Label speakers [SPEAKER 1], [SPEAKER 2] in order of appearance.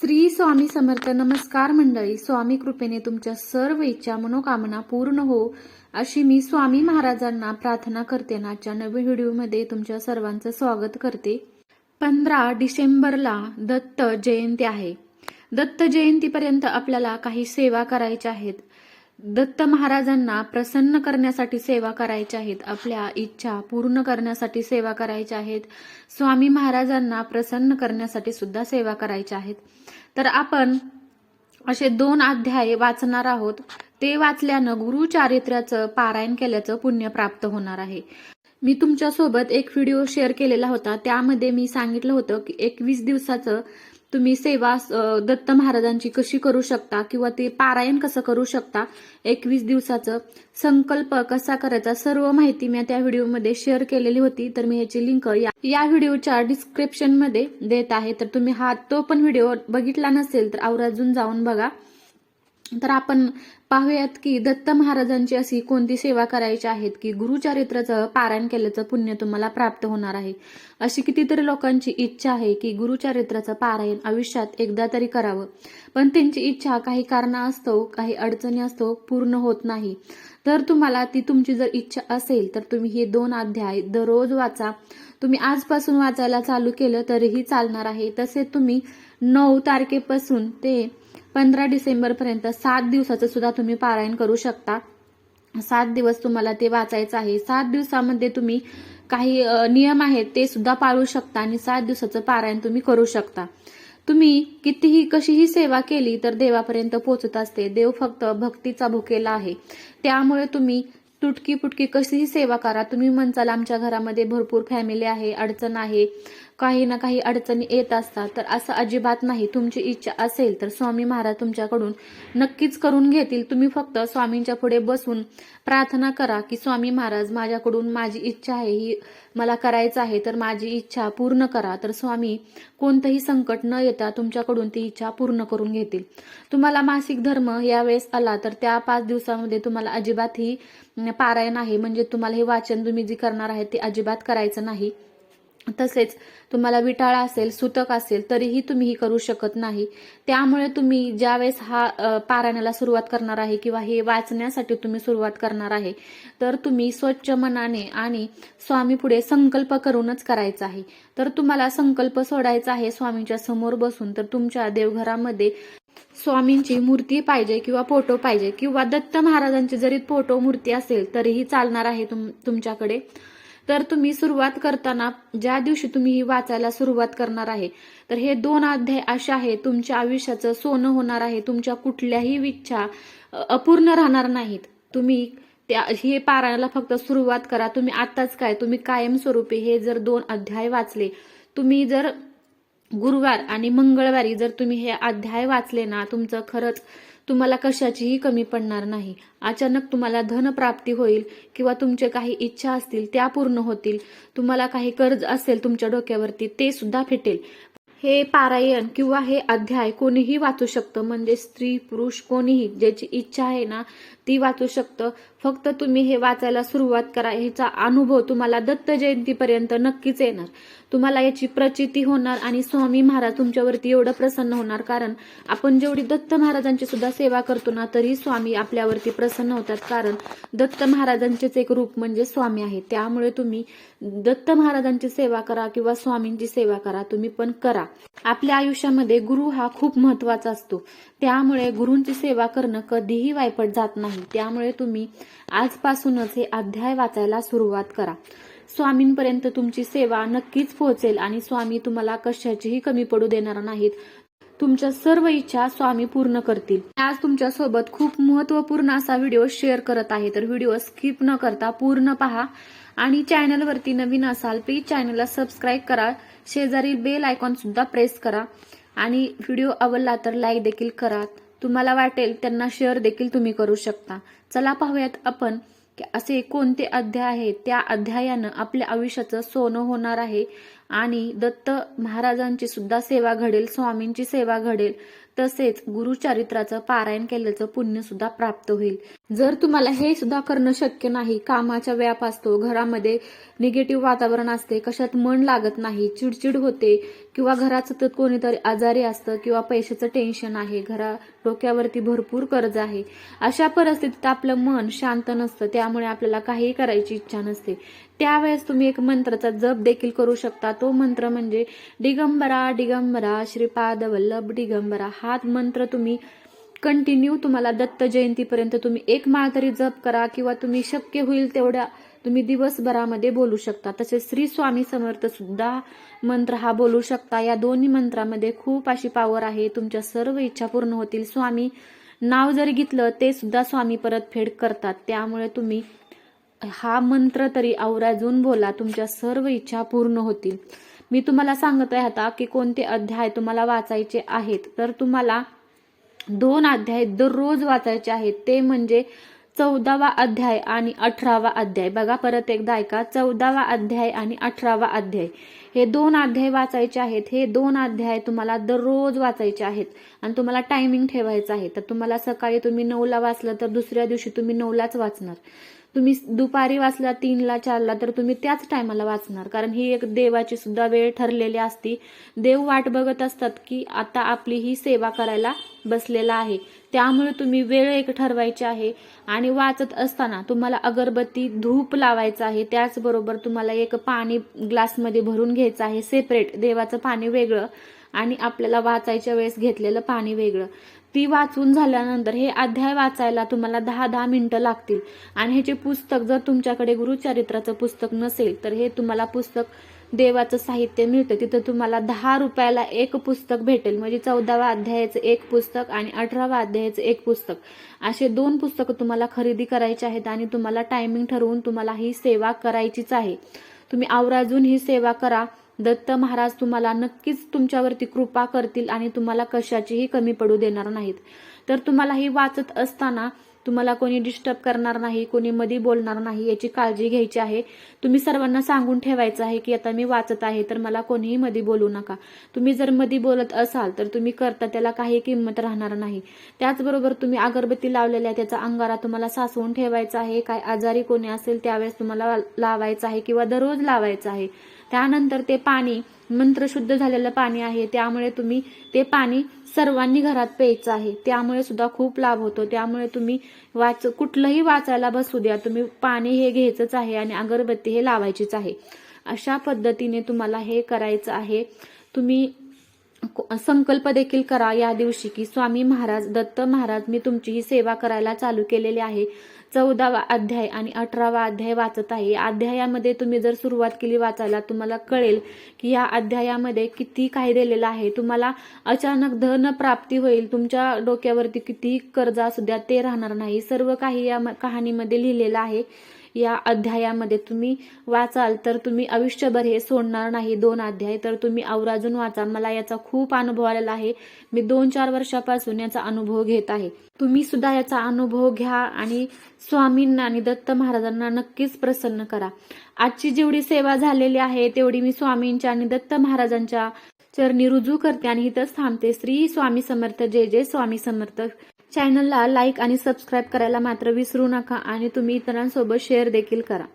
[SPEAKER 1] श्री स्वामी समर्थ नमस्कार मंडळी स्वामी कृपेने तुमच्या सर्व इच्छा मनोकामना पूर्ण हो अशी मी स्वामी महाराजांना प्रार्थना करते नाच्या आजच्या नवीन व्हिडिओमध्ये तुमच्या सर्वांचं स्वागत करते. पंधरा डिसेंबरला दत्त जयंती आहे. दत्त जयंतीपर्यंत आपल्याला काही सेवा करायच्या आहेत. दत्त महाराजांना प्रसन्न करण्यासाठी सेवा करायच्या आहेत आपल्या इच्छा पूर्ण करण्यासाठी सेवा करायच्या आहेत स्वामी महाराजांना प्रसन्न करण्यासाठी सुद्धा सेवा करायच्या आहेत. तर आपण असे दोन अध्याय वाचणार आहोत. ते वाचल्यानं गुरुचारित्र्याचं पारायण केल्याचं पुण्य प्राप्त होणार आहे. मी तुमच्यासोबत एक व्हिडिओ शेअर केलेला होता. त्यामध्ये मी सांगितलं होतं की एकवीस दिवसाचं तुम्ही सेवा दत्त महाराजांची कशी करू शकता किंवा ते पारायण कसं करू शकता एकवीस दिवसाचं संकल्प कसा करायचा सर्व माहिती मी त्या व्हिडिओमध्ये शेअर केलेली होती. तर मी याची लिंक या या व्हिडिओच्या डिस्क्रिप्शनमध्ये देत आहे. तर तुम्ही हा तो पण व्हिडिओ बघितला नसेल तर आवर्जून जाऊन बघा. तर आपण पाहूयात की दत्त महाराजांची अशी कोणती सेवा करायची आहेत की गुरुचारित्राचं पारायण केल्याचं पुण्य तुम्हाला प्राप्त होणार आहे. अशी कितीतरी लोकांची इच्छा आहे की गुरुचारित्राचं पारायण आयुष्यात एकदा तरी करावं. पण त्यांची इच्छा काही कारणास्तव काही अडचणी असतो पूर्ण होत नाही. तर तुम्हाला ती तुमची जर इच्छा असेल तर तुम्ही हे दोन अध्याय दररोज वाचा. तुम्ही आजपासून वाचायला चालू केलं तरीही चालणार आहे. तसे तुम्ही नऊ तारखेपासून ते पंधरा डिसेंबरपर्यंत सात दिवसाचं सुद्धा तुम्ही पारायण करू शकता. सात दिवस तुम्हाला ते वाचायचं आहे. सात दिवसामध्ये तुम्ही काही नियम आहेत ते सुद्धा पाळू शकता आणि सात दिवसाचं पारायण तुम्ही करू शकता. तुम्ही कितीही कशीही सेवा केली तर देवापर्यंत पोहोचत असते. देव फक्त भक्तीचा भुकेला आहे. त्यामुळे तुम्ही तुटकी फुटकी कशीही सेवा करा. तुम्ही म्हणचाल आमच्या घरामध्ये भरपूर फॅमिली आहे अडचण आहे. काही ना काही अडचणी येत असतात तर असं अजिबात नाही. तुमची इच्छा असेल तर स्वामी महाराज तुमच्याकडून नक्कीच करून घेतील. तुम्ही फक्त स्वामींच्या पुढे बसून प्रार्थना करा की स्वामी महाराज माझ्याकडून माझी इच्छा आहे ही मला करायचं आहे तर माझी इच्छा पूर्ण करा. तर स्वामी कोणतंही संकट न येता तुमच्याकडून ती इच्छा पूर्ण करून घेतील. तुम्हाला मासिक धर्म यावेळेस आला तर त्या पाच दिवसामध्ये तुम्हाला अजिबात ही पारायण आहे. म्हणजे तुम्हाला हे वाचन तुम्ही जे करणार आहे ते अजिबात करायचं नाही. तसेच तुम्हाला विटाळा असेल सुतक असेल तरीही तुम्ही ही करू शकत नाही. त्यामुळे तुम्ही ज्यावेळेस हा पारायणाला सुरुवात करणार आहे किंवा हे वाचण्यासाठी तुम्ही सुरुवात करणार आहे तर तुम्ही स्वच्छ मनाने आणि स्वामी पुढे संकल्प करूनच करायचा आहे. तर तुम्हाला संकल्प सोडायचा आहे स्वामींच्या समोर बसून तर तुमच्या देवघरामध्ये स्वामींची मूर्ती पाहिजे किंवा फोटो पाहिजे किंवा दत्त महाराजांची जरी फोटो मूर्ती असेल तरीही चालणार आहे तुम तुमच्याकडे. तर तुम्ही सुरुवात करताना ज्या दिवशी तुम्ही ही वाचायला सुरुवात करणार आहे तर हे दोन अध्याय असे आहे तुमच्या आयुष्याचं सोनं होणार आहे तुमच्या कुठल्याही इच्छा अपूर्ण राहणार नाहीत. तुम्ही त्या हे पारायणाला फक्त सुरुवात करा. तुम्ही आत्ताच काय तुम्ही कायमस्वरूपी हे जर दोन अध्याय वाचले तुम्ही जर गुरुवार आणि मंगळवारी जर तुम्ही हे अध्याय वाचले ना तुमचं खरंच तुम्हाला कशाचीही कमी पडणार नाही. अचानक तुम्हाला धनप्राप्ती होईल किंवा तुमचे काही इच्छा असतील त्या पूर्ण होतील. तुम्हाला काही कर्ज असेल तुमच्या डोक्यावरती ते सुद्धा फिटेल. हे पारायण किंवा हे अध्याय कोणीही वाचू शकतं. म्हणजे स्त्री पुरुष कोणीही ज्याची इच्छा आहे ना ती वाचू शकतं. फक्त तुम्ही हे वाचायला सुरुवात करा. ह्याचा अनुभव तुम्हाला दत्त जयंतीपर्यंत नक्कीच येणार. तुम्हाला याची प्रचिती होणार आणि स्वामी महाराज तुमच्यावरती एवढं प्रसन्न होणार. कारण आपण जेवढी दत्त महाराजांची सुद्धा सेवा करतो ना तरी स्वामी आपल्यावरती प्रसन्न होतात. कारण दत्त महाराजांचेच एक रूप म्हणजे स्वामी आहे. त्यामुळे तुम्ही दत्त महाराजांची सेवा करा किंवा स्वामींची सेवा करा तुम्ही पण करा. आपल्या आयुष्यामध्ये गुरु हा खूप महत्त्वाचा असतो. त्यामुळे गुरूंची सेवा करणं कधीही वायपट जात नाही. त्यामुळे तुम्ही आजपासूनच हे अध्याय वाचायला सुरुवात करा. स्वामींपर्यंत तुमची सेवा नक्कीच पोहोचेल आणि स्वामी तुम्हाला कशाचीही कमी पडू देणार नाहीत. तुमच्या सर्व इच्छा स्वामी पूर्ण करतील. आज तुमच्यासोबत खूप महत्त्वपूर्ण असा व्हिडिओ शेअर करत आहे. तर व्हिडिओ स्किप न करता पूर्ण पहा आणि चॅनलवरती नवीन असाल प्लीज चॅनलला सबस्क्राईब करा. शेजारील बेल आयकॉन सुद्धा प्रेस करा. आणि व्हिडिओ आवडला तर लाईक देखील करा. तुम्हाला वाटेल त्यांना शेअर देखील तुम्ही करू शकता. चला पाहूयात आपण की असे कोणते अध्याय आहेत? त्या अध्यायानं आपल्या आयुष्याचं सोनं होणार आहे आणि दत्त महाराजांची सुद्धा सेवा घडेल स्वामींची सेवा घडेल. तसेच गुरुचरित्राचं पारायण केल्याचं पुण्य सुद्धा प्राप्त होईल. जर तुम्हाला हे सुद्धा करणं शक्य नाही कामाचा व्याप असतो घरामध्ये निगेटिव्ह वातावरण असते कशात मन लागत नाही चिडचिड होते किंवा घरात सतत कोणीतरी आजारी असतं किंवा पैशाचं टेन्शन आहे घरा डोक्यावरती भरपूर कर्ज आहे. अशा परिस्थितीत आपलं मन शांत नसतं त्यामुळे आपल्याला काहीही करायची इच्छा नसते. त्यावेळेस तुम्ही एक मंत्राचा जप देखील करू शकता. तो मंत्र म्हणजे दिगंबरा दिगंबरा श्रीपाद वल्लभ दिगंबरा. हा मंत्र तुम्ही कंटिन्यू तुम्हाला दत्त जयंतीपर्यंत तुम्ही एक माळ तरी जप करा किंवा तुम्ही शक्य होईल तेवढ्या तुम्ही दिवसभरामध्ये बोलू शकता. तसेच श्री स्वामी समर्थ सुद्धा मंत्र हा बोलू शकता. या दोन्ही मंत्रामध्ये खूप अशी पावर आहे. तुमच्या सर्व इच्छा पूर्ण होतील. स्वामी नाव जरी घेतलं ते सुद्धा स्वामी परतफेड करतात. त्यामुळे तुम्ही हा मंत्र तरी आवराजून बोला. तुमच्या सर्व इच्छा पूर्ण होतील. मी तुम्हाला सांगत आहे आता की कोणते अध्याय तुम्हाला वाचायचे आहेत. तर तुम्हाला दोन अध्याय दररोज वाचायचे आहेत. ते म्हणजे चौदावा अध्याय आणि अठरावा अध्याय. बघा परत एकदा ऐका. चौदावा अध्याय आणि अठरावा अध्याय. हे दोन अध्याय वाचायचे आहेत. हे दोन अध्याय तुम्हाला दररोज वाचायचे आहेत आणि तुम्हाला टायमिंग ठेवायचं आहे. तर तुम्हाला सकाळी तुम्ही नऊला वाचलं तर दुसऱ्या दिवशी तुम्ही नऊलाच वाचणार. तुम्ही दुपारी वाचला तीनला चारला तर तुम्ही त्याच टायमाला वाचणार. कारण ही एक देवाची सुद्धा वेळ ठरलेली असती. देव वाट बघत असतात की आता आपली ही सेवा करायला बसलेला आहे. त्यामुळे तुम्ही वेळ एक ठरवायची आहे. आणि वाचत असताना तुम्हाला अगरबत्ती धूप लावायचं आहे. त्याचबरोबर तुम्हाला एक पाणी ग्लासमध्ये भरून घ्यायचं आहे. सेपरेट देवाचं पाणी वेगळं. आणि आपल्याला वाचायच्या वेळेस घेतलेलं पाणी वेगळं. ती वाचून झाल्यानंतर हे अध्याय वाचायला तुम्हाला दहा दहा मिनिटं लागतील. आणि हे जे पुस्तक जर तुमच्याकडे गुरुचरित्राचं पुस्तक नसेल तर हे तुम्हाला पुस्तक देवाचं साहित्य मिळतं. तिथं तुम्हाला दहा रुपयाला एक पुस्तक भेटेल. म्हणजे चौदावा अध्यायाचं एक पुस्तक आणि अठरावा अध्यायाचं एक पुस्तक. असे दोन पुस्तकं तुम्हाला खरेदी करायचे आहेत आणि तुम्हाला टायमिंग ठरवून तुम्हाला ही सेवा करायचीच आहे. तुम्ही आवराजून ही सेवा करा. दत्त महाराज तुम्हाला नक्कीच तुमच्यावरती कृपा करतील आणि तुम्हाला कशाचीही कमी पडू देणार नाहीत. तर तुम्हाला ही वाचत असताना तुम्हाला कोणी डिस्टर्ब करणार नाही कोणी मधी बोलणार नाही याची काळजी घ्यायची आहे. तुम्ही सर्वांना सांगून ठेवायचं आहे की आता मी वाचत आहे तर मला कोणीही मधी बोलू नका. तुम्ही जर मधी बोलत असाल तर तुम्ही करता त्याला काही किंमत राहणार नाही. त्याचबरोबर तुम्ही अगरबत्ती लावलेल्या त्याचा अंगारा तुम्हाला सासवून ठेवायचा आहे. काय आजारी कोणी असेल त्यावेळेस तुम्हाला लावायचं आहे किंवा दररोज लावायचं आहे. त्यानंतर ते पाणी मंत्रशुद्ध झालेलं पाणी आहे त्यामुळे तुम्ही ते पाणी सर्वांनी घरात प्यायचं आहे. त्यामुळे सुद्धा खूप लाभ होतो. त्यामुळे तुम्ही वाच कुठलंही वाचायला बसू द्या. तुम्ही पाणी हे घ्यायचंच आहे आणि अगरबत्ती हे लावायचीच आहे. अशा पद्धतीने तुम्हाला हे करायचं आहे. तुम्ही संकल्प देखील करा या दिवशी की स्वामी महाराज दत्त महाराज मी तुमची ही सेवा करायला चालू केलेली आहे. चौदावा अध्याय आणि अठरावा अध्याय वाचत आहे. अध्यायामध्ये तुम्ही जर सुरुवात केली वाचायला तुम्हाला कळेल की या अध्यायामध्ये किती काही दिलेलं आहे. तुम्हाला अचानक धन प्राप्ती होईल. तुमच्या डोक्यावरती कितीही कर्ज असू द्या ते राहणार नाही. सर्व काही या कहाणीमध्ये लिहिलेलं आहे. या अध्यायामध्ये तुम्ही वाचाल तर तुम्ही आयुष्यभर हे सोडणार नाही. दोन अध्याय तर तुम्ही आवराजून वाचा मला याचा खूप अनुभव आलेला आहे. मी दोन चार वर्षापासून याचा अनुभव घेत आहे. तुम्ही सुद्धा याचा अनुभव घ्या आणि स्वामींना आणि दत्त महाराजांना नक्कीच प्रसन्न करा. आजची जेवढी सेवा झालेली आहे तेवढी मी स्वामींच्या आणि दत्त महाराजांच्या चरणी रुजू करते आणि इथंच थांबते. श्री स्वामी समर्थ जय जय स्वामी समर्थ. चॅनलला लाईक आणि सबस्क्राईब करायला मात्र विसरू नका आणि तुम्ही इतरांसोबत शेअर देखील करा.